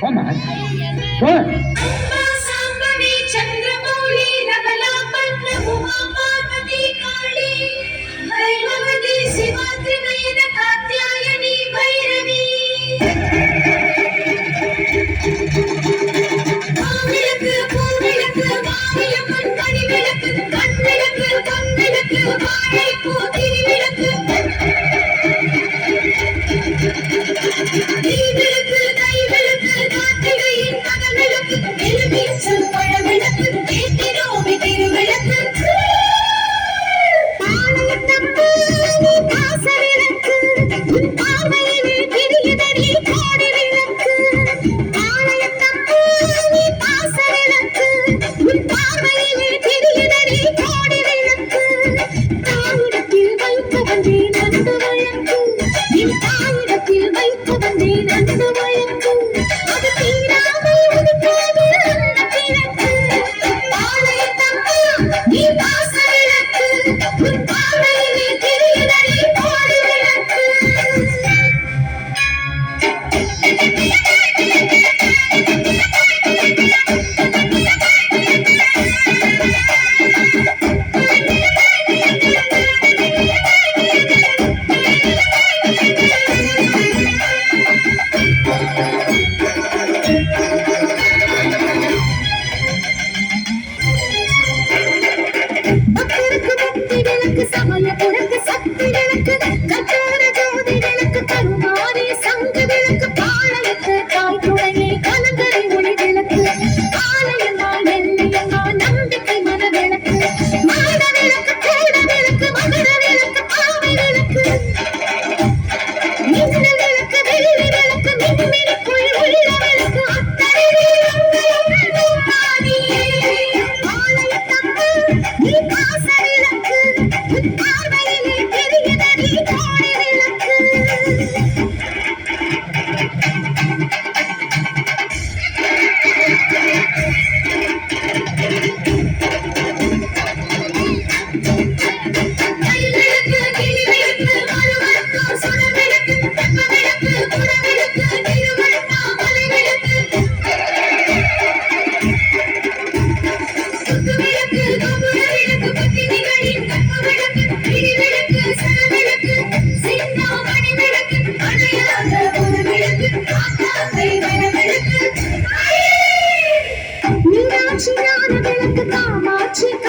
Come on. What? Que se amanhã é much.